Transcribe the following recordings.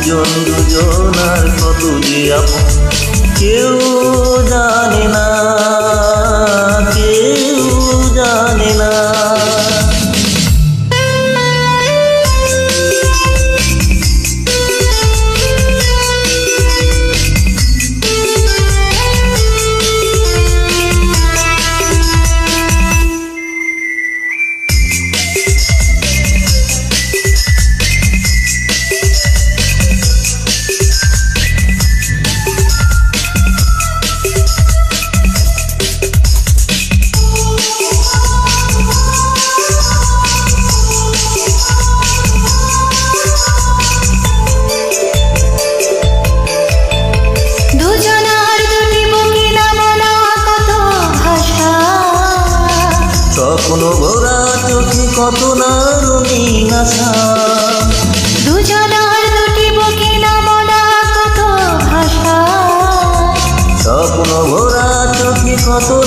দুজন দুজন আর কত যে আপন কেউ জানে না।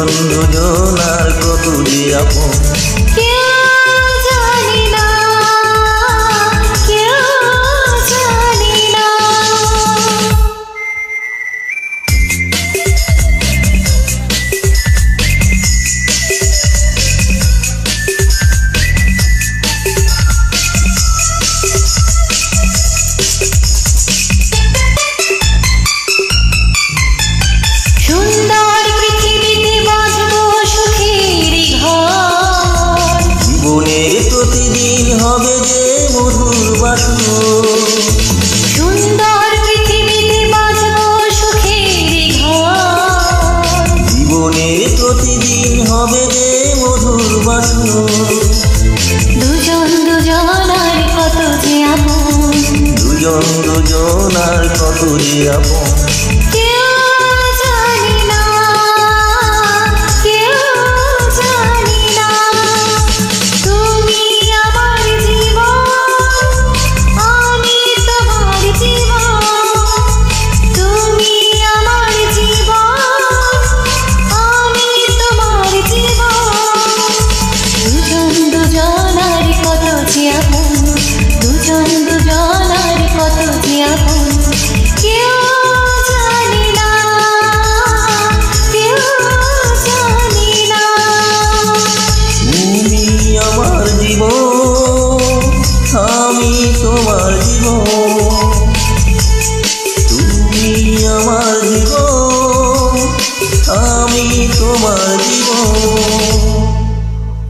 অরুণোদয় দুজনার কত আপন। había